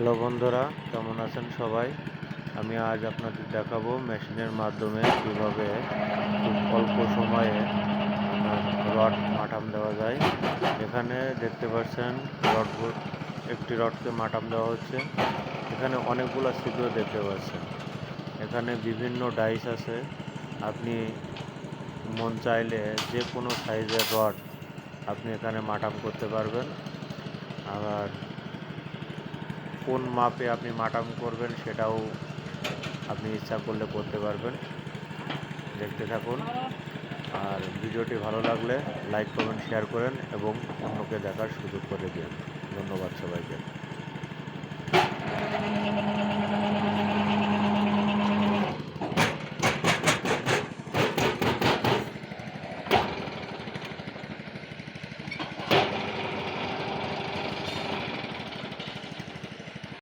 Hello বন্ধুরা, কেমন আছেন সবাই? আমি আজ আপনাদের দেখাবো মেশিনের মাধ্যমে কীভাবে খুব অল্প সময়ে রড মাটাম দেওয়া যায়। এখানে দেখতে পাচ্ছেন রড একটি রডকে মাটাম দেওয়া হচ্ছে। এখানে অনেকগুলো ছিদ্র দেখতে পাচ্ছেন। এখানে বিভিন্ন ডাইস আছে। আপনি মন চাইলে যে কোনো সাইজের রড আপনি এখানে মাটাম করতে পারবেন। আবার কোন মাপে আপনি মাটাম করবেন সেটাও আপনি ইচ্ছা করলে করতে পারবেন। দেখতে থাকুন। আর ভিডিওটি ভালো লাগলে লাইক করবেন শেয়ার করেন এবং অন্যকে দেখার সুযোগ করে দিন। ধন্যবাদ সবাইকে।